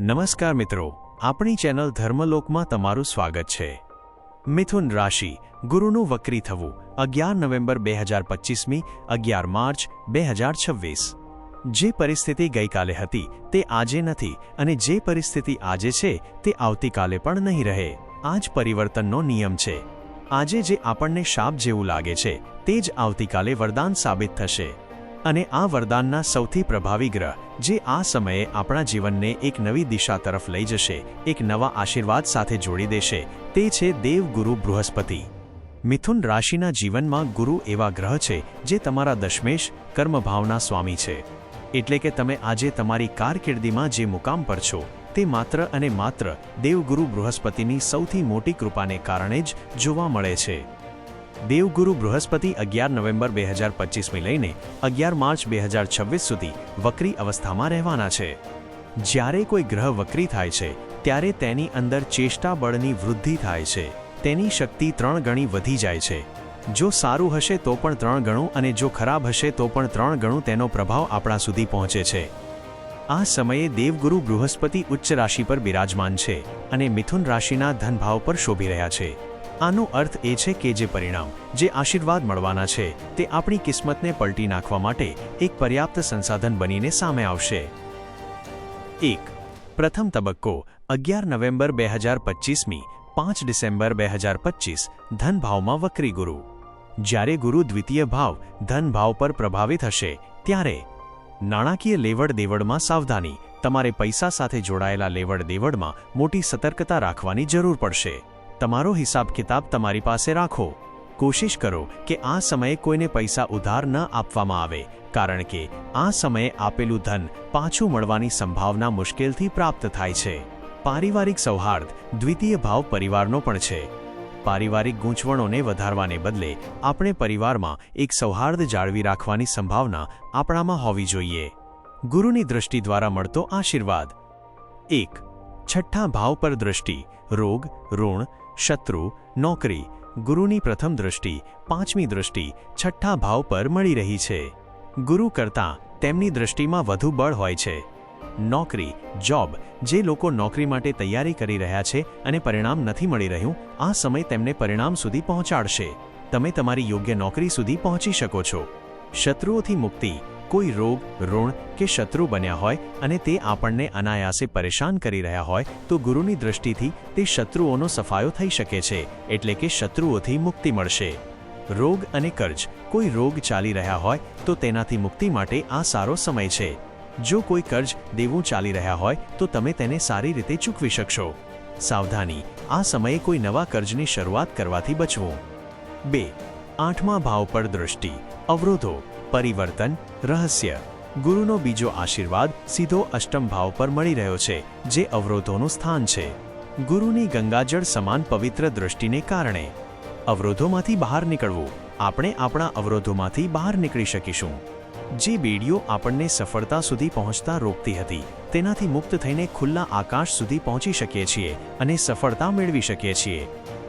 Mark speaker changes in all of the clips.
Speaker 1: નમસ્કાર મિત્રો, આપણી ચેનલ ધર્મલોકમાં તમારું સ્વાગત છે. મિથુન રાશિ, ગુરુનું વક્રી થવું, અગિયાર નવેમ્બર બે હજાર પચીસમી, અગિયાર માર્ચ બે હજાર છવ્વીસ. જે પરિસ્થિતિ ગઈકાલે હતી, તે આજે નથી અને જે પરિસ્થિતિ આજે છે, તે આવતીકાલે પણ નહીં રહે. આ જ પરિવર્તનનો નિયમ છે. આજે જે આપણને શાપ જેવું લાગે છે, તે જ આવતીકાલે વરદાન સાબિત થશે. અને આ વરદાનના સૌથી પ્રભાવી ગ્રહ, જે આ સમયે આપણા જીવનને એક નવી દિશા તરફ લઈ જશે, એક નવા આશીર્વાદ સાથે જોડી દેશે, તે છે દેવગુરુ બૃહસ્પતિ. મિથુન રાશિના જીવનમાં ગુરુ એવા ગ્રહ છે, જે તમારા દશમેશ, કર્મભાવના સ્વામી છે. એટલે કે તમે આજે તમારી કારકિર્દીમાં જે મુકામ પર છો, તે માત્ર અને માત્ર દેવગુરુ બૃહસ્પતિની સૌથી મોટી કૃપાને કારણે જ જોવા મળે છે. દેવગુરુ બૃહસ્પતિ અગિયાર નવેમ્બર બે હજાર પચીસમી લઈને અગિયાર માર્ચ બે હજાર છવ્વીસ સુધી વક્રી અવસ્થામાં રહેવાના છે. જ્યારે કોઈ ગ્રહ વક્રી થાય છે, ત્યારે તેની અંદર ચેષ્ટા બળની વૃદ્ધિ થાય છે. તેની શક્તિ ત્રણ ગણી વધી જાય છે. જો સારું હશે તો પણ ત્રણ ગણું અને જો ખરાબ હશે તો પણ ત્રણ ગણું તેનો પ્રભાવ આપણા સુધી પહોંચે છે. આ સમયે દેવગુરુ બૃહસ્પતિ ઉચ્ચ રાશિ પર બિરાજમાન છે અને મિથુન રાશિના ધનભાવ પર શોભી રહ્યા છે. આનો અર્થ એ છે કે જે પરિણામ, જે આશીર્વાદ મળવાના છે, તે આપણી કિસ્મતને પલટી નાખવા માટે એક પર્યાપ્ત સંસાધન બનીને સામે આવશે. એક, પ્રથમ તબક્કો, અગિયાર નવેમ્બર બે હજાર પચીસમી, પાંચ ડિસેમ્બર બે હજાર પચીસ, ધનભાવમાં વક્રી ગુરુ. જ્યારે ગુરુ દ્વિતીય ભાવ, ધનભાવ પર પ્રભાવિત હશે, ત્યારે, નાણાકીય લેવડ દેવડમાં સાવધાની, તમારે પૈસા સાથે જોડાયેલા લેવડ દેવડમાં મોટી સતર્કતા રાખવાની જરૂર પડશે. તમારો હિસાબ કિતાબ તમારી પાસે રાખો. કોશિશ કરો કે આ સમયે કોઈને પૈસા ઉધાર ન આપવામાં આવે, કારણ કે આ સમયે આપેલું ધન પાછું મળવાની સંભાવના મુશ્કેલથી પ્રાપ્ત થાય છે. પારિવારિક સૌહાર્દ, દ્વિતીય ભાવ પરિવારનો પણ છે. પારિવારિક ગૂંચવણોને વધારવાને બદલે આપણે પરિવારમાં એક સૌહાર્દ જાળવી રાખવાની સંભાવના આપણામાં હોવી જોઈએ. ગુરુની દૃષ્ટિ દ્વારા મળતો આશીર્વાદ. એક, છઠ્ઠા ભાવ પર દૃષ્ટિ રોગ, ઋણ શત્રુ, નોકરી, ગુરુની પ્રથમ દૃષ્ટિ પાંચમી દૃષ્ટિ છઠ્ઠા ભાવ પર મળી રહી છે. ગુરુ કરતાં તેમની દૃષ્ટિમાં વધુ બળ હોય છે. નોકરી, જોબ, જે લોકો નોકરી માટે તૈયારી કરી રહ્યા છે અને પરિણામ નથી મળી રહ્યું, આ સમય તેમને પરિણામ સુધી પહોંચાડશે. તમે તમારી યોગ્ય નોકરી સુધી પહોંચી શકો છો. શત્રુઓથી મુક્તિ કોઈ રોગ, ઋણ કે શત્રુ બન્યા હોય અને તે આપણને અનાયાસે પરેશાન કરી રહ્યા હોય, તો ગુરુની દૃષ્ટિથી તે શત્રુઓનો સફાયો થઈ શકે છે, એટલે કે શત્રુઓથી મુક્તિ મળશે. રોગ અને કર્જ. કોઈ રોગ ચાલી રહ્યા હોય, તો તેનાથી મુક્તિ માટે આ સારો સમય છે. જો કોઈ કર્જ દેવું ચાલી રહ્યા હોય, તો તમે તેને સારી રીતે ચૂકવી શકશો. સાવધાની. આ સમયે કોઈ નવા કર્જની શરૂઆત કરવાથી બચવું. બે. આઠમા ભાવ પર દૃષ્ટિ અવરોધો. પરિવર્તન, રહસ્ય. ગુરુનો બીજો આશીર્વાદ સીધો અષ્ટમ ભાવ પર મળી રહ્યો છે, જે અવરોધોનું સ્થાન છે. ગુરુની ગંગાજળ સમાન પવિત્ર દૃષ્ટિને કારણે. અવરોધોમાંથી બહાર નીકળવું. આપણે આપણા અવરોધોમાંથી બહાર નીકળી શકીશું. જે બેડીઓ આપણને સફળતા સુધી પહોંચતા રોકતી હતી, તેનાથી મુક્ત થઈને ખુલ્લા આકાશ સુધી પહોંચી શકીએ છીએ અને સફળતા મેળવી શકીએ છીએ.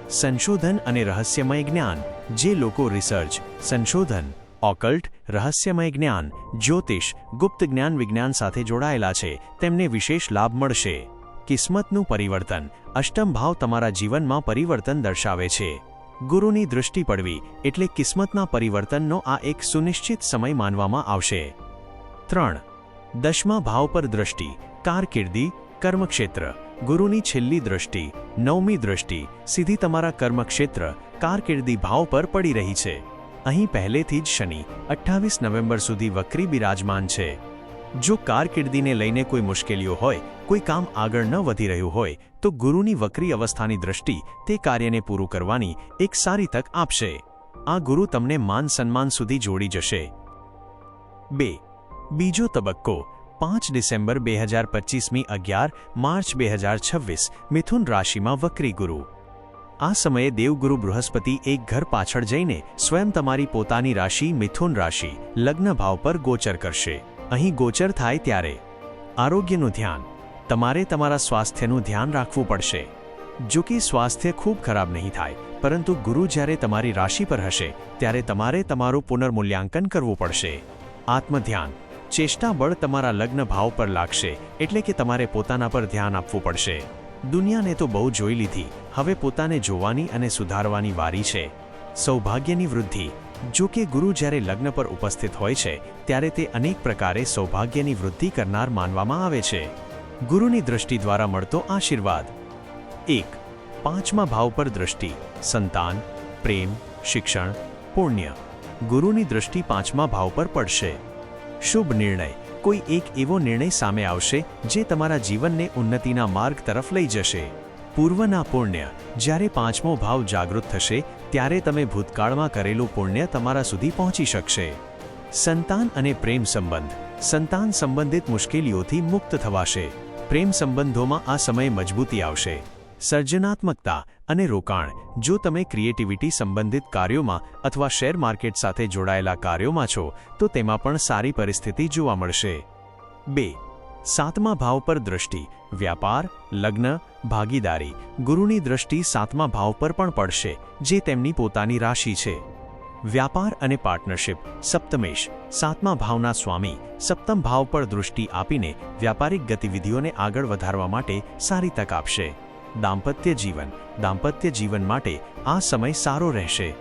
Speaker 1: સંશોધન અને રહસ્યમય જ્ઞાન, જે લોકો રિસર્ચ, સંશોધન, ઓકલ્ટ રહસ્યમય જ્ઞાન, જ્યોતિષ, ગુપ્ત જ્ઞાન વિજ્ઞાન સાથે જોડાયેલા છે, તેમને વિશેષ લાભ મળશે. કિસ્મતનું પરિવર્તન, અષ્ટમ ભાવ તમારા જીવનમાં પરિવર્તન દર્શાવે છે. ગુરુની દૃષ્ટિ પડવી, એટલે કિસ્મતના પરિવર્તનનો આ એક સુનિશ્ચિત સમય માનવામાં આવશે. ત્રણ. દશમા ભાવ પર દૃષ્ટિ કારકિર્દી, કર્મક્ષેત્ર. ગુરુની છેલ્લી દૃષ્ટિ નવમી દૃષ્ટિ સીધી તમારા કર્મક્ષેત્ર, કારકિર્દી ભાવ પર પડી રહી છે. અહીં પહેલેથી જ શનિ, અઠ્ઠાવીસ નવેમ્બર સુધી વક્રી બિરાજમાન છે. જો કારકિર્દીને લઈને કોઈ મુશ્કેલીઓ હોય, કોઈ કામ આગળ ન વધી રહ્યું હોય, તો ગુરુની વક્રી અવસ્થાની દ્રષ્ટિ તે કાર્યને પૂરું કરવાની એક સારી તક આપશે. આ ગુરુ તમને માન સન્માન સુધી જોડી જશે. બે. બીજો તબક્કો, પાંચ ડિસેમ્બર બે હજાર પચીસમી અગિયાર, માર્ચ બે હજાર છવ્વીસ, મિથુન રાશિમાં વક્રી ગુરુ. આ સમયે દેવગુરુ બૃહસ્પતિ એક ઘર પાછળ જઈને સ્વયં તમારી પોતાની રાશિ, મિથુન રાશિ, લગ્ન ભાવ પર ગોચર કરશે. અહીં ગોચર થાય ત્યારે. આરોગ્યનું ધ્યાન. તમારે તમારા સ્વાસ્થ્યનું ધ્યાન રાખવું પડશે. જો કે સ્વાસ્થ્ય ખૂબ ખરાબ નહીં થાય, પરંતુ ગુરુ જ્યારે તમારી રાશિ પર હશે, ત્યારે તમારે તમારું પુનર્મૂલ્યાંકન કરવું પડશે. આત્મધ્યાન. ચેષ્ટાબળ તમારા લગ્ન ભાવ પર લાગશે, એટલે કે તમારે પોતાના પર ધ્યાન આપવું પડશે. દુનિયાને તો બહુ જોઈ લીધી. હવે પોતાને જોવાની અને સુધારવાની વારી છે. સૌભાગ્યની વૃદ્ધિ. જો કે ગુરુ જ્યારે લગ્ન પર ઉપસ્થિત હોય છે, ત્યારે તે અનેક પ્રકારે સૌભાગ્યની વૃદ્ધિ કરનાર માનવામાં આવે છે. ગુરુની દૃષ્ટિ દ્વારા મળતો આશીર્વાદ. એક. પાંચમા ભાવ પર દૃષ્ટિ સંતાન, પ્રેમ, શિક્ષણ, પુણ્ય. ગુરુની દૃષ્ટિ પાંચમા ભાવ પર પડશે. શુભ નિર્ણય. કોઈ એક એવો નિર્ણય સામે આવશે જે તમારા જીવનને ઉન્નતિના માર્ગ તરફ લઈ જશે. પૂર્વના પુણ્ય. જ્યારે પાંચમો ભાવ જાગૃત થશે, ત્યારે તમે ભૂતકાળમાં કરેલું પુણ્ય તમારા સુધી પહોંચી શકશે. સંતાન અને પ્રેમ સંબંધ. સંતાન સંબંધિત મુશ્કેલીઓથી મુક્ત થવાશે. પ્રેમ સંબંધોમાં આ સમયે મજબૂતી આવશે. સર્જનાત્મકતા અને રોકાણ, જો તમે ક્રિએટિવિટી સંબંધિત કાર્યોમાં અથવા શેર માર્કેટ સાથે જોડાયેલા કાર્યોમાં છો, તો તેમાં પણ સારી પરિસ્થિતિ જોવા મળશે. બે, સાતમા ભાવ પર દૃષ્ટિ વ્યાપાર, લગ્ન, ભાગીદારી, ગુરુની દૃષ્ટિ સાતમા ભાવ પર પણ પડશે, જે તેમની પોતાની રાશિ છે. વ્યાપાર અને પાર્ટનરશિપ, સપ્તમેશ, સાતમા ભાવના સ્વામી, સપ્તમ ભાવ પર દૃષ્ટિ આપીને વ્યાપારિક ગતિવિધિઓને આગળ વધારવા માટે સારી તક આપશે. દાંપત્ય જીવન દાંપત્ય જીવન માટે આ સમય સારો રહેશે.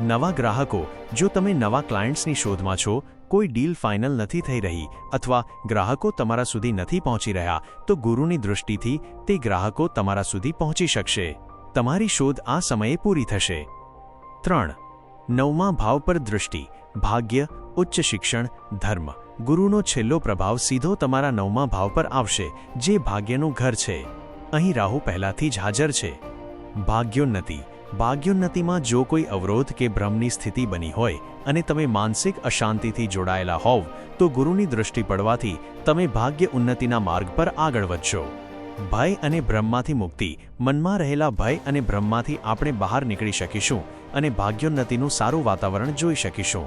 Speaker 1: નવા ગ્રાહકો, જો તમે નવા ક્લાયન્ટ્સની શોધમાં છો, કોઈ ડીલ ફાઇનલ નથી થઈ રહી અથવા ગ્રાહકો તમારા સુધી નથી પહોંચી રહ્યા, તો ગુરુની દૃષ્ટિથી તે ગ્રાહકો તમારા સુધી પહોંચી શકશે. તમારી શોધ આ સમયે પૂરી થશે. ત્રણ, નવમા ભાવ પર દૃષ્ટિ, ભાગ્ય, ઉચ્ચ શિક્ષણ, ધર્મ. ગુરુનો છેલ્લો પ્રભાવ સીધો તમારા નવમા ભાવ પર આવશે, જે ભાગ્યનું ઘર છે. અહીં રાહુ પહેલાથી જ હાજર છે. ભાગ્યોન્નતિ. ભાગ્યોન્નતિમાં જો કોઈ અવરોધ કે ભ્રમની સ્થિતિ બની હોય અને તમે માનસિક અશાંતિથી જોડાયેલા હોવ, તો ગુરુની દૃષ્ટિ પડવાથી તમે ભાગ્ય ઉન્નતિના માર્ગ પર આગળ વધશો. ભય અને ભ્રમમાંથી મુક્તિ. મનમાં રહેલા ભય અને ભ્રમમાંથી આપણે બહાર નીકળી શકીશું અને ભાગ્યોન્નતિનું સારું વાતાવરણ જોઈ શકીશું.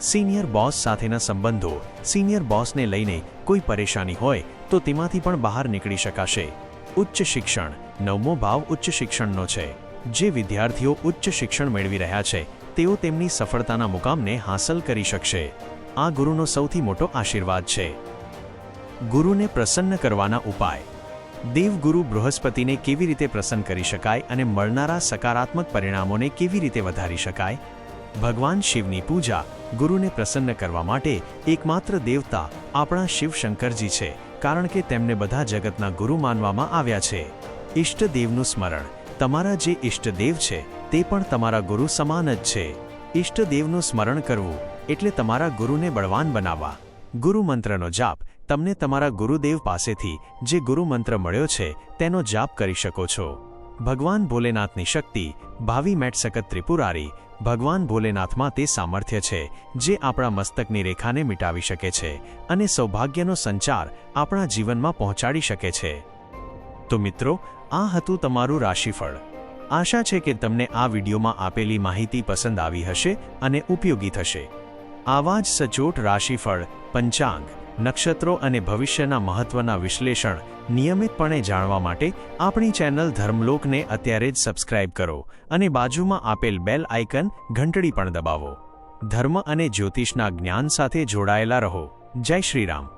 Speaker 1: સિનિયર બોસ સાથેના સંબંધો. સિનિયર બોસને લઈને કોઈ પરેશાની હોય, તો તેમાંથી પણ બહાર નીકળી શકાશે. ઉચ્ચ શિક્ષણ, નવમો ભાવ ઉચ્ચ શિક્ષણનો છે. જે વિદ્યાર્થીઓ ઉચ્ચ શિક્ષણ મેળવી રહ્યા છે, તેઓ તેમની સફળતાના મુકામને હાંસલ કરી શકશે. આ ગુરુનો સૌથી મોટો આશીર્વાદ છે. ગુરુને પ્રસન્ન કરવાના ઉપાય. દેવગુરુ બૃહસ્પતિને કેવી રીતે પ્રસન્ન કરી શકાય અને મળનારા સકારાત્મક પરિણામોને કેવી રીતે વધારી શકાય? ભગવાન શિવની પૂજા ગુરુને પ્રસન્ન કરવા માટે એકમાત્ર દેવતા આપણા શિવ શંકરજી છે. કારણ કે તેમને બધા જગતના ગુરુ માનવામાં આવ્યા છે. ઈષ્ટદેવનું સ્મરણ. તમારા જે ઈષ્ટદેવ છે, તે પણ તમારા ગુરુ સમાન જ છે. ઈષ્ટદેવનું સ્મરણ કરવું, એટલે તમારા ગુરુને બળવાન બનાવવા. ગુરુ મંત્રનો જાપ. તમને તમારા ગુરુદેવ પાસેથી, જે ગુરુ મંત્ર મળ્યો છે, તેનો જાપ કરી શકો છો. ભગવાન ભોલેનાથની શક્તિ ભાવિ મેટ સકત ત્રિપુરારી ભગવાન ભોલેનાથમાં તે સામર્થ્ય છે, જે આપણા મસ્તકની રેખાને મિટાવી શકે છે અને સૌભાગ્યનો સંચાર આપણા જીવનમાં પહોંચાડી શકે છે. તો મિત્રો, આ હતું તમારું રાશિફળ. આશા છે કે તમને આ વિડીયોમાં આપેલી માહિતી પસંદ આવી હશે અને ઉપયોગી થશે. આવા જ સચોટ રાશિફળ, પંચાંગ નક્ષત્રો અને ભવિષ્યના મહત્વના વિશ્લેષણ નિયમિતપણે જાણવા માટે આપણી ચેનલ ધર્મલોકને અત્યારે જ સબસ્ક્રાઇબ કરો અને બાજુમાં આપેલ બેલ આઇકન ઘંટડી પણ દબાવો. ધર્મ અને જ્યોતિષના જ્ઞાન સાથે જોડાયેલા રહો. જય શ્રીરામ.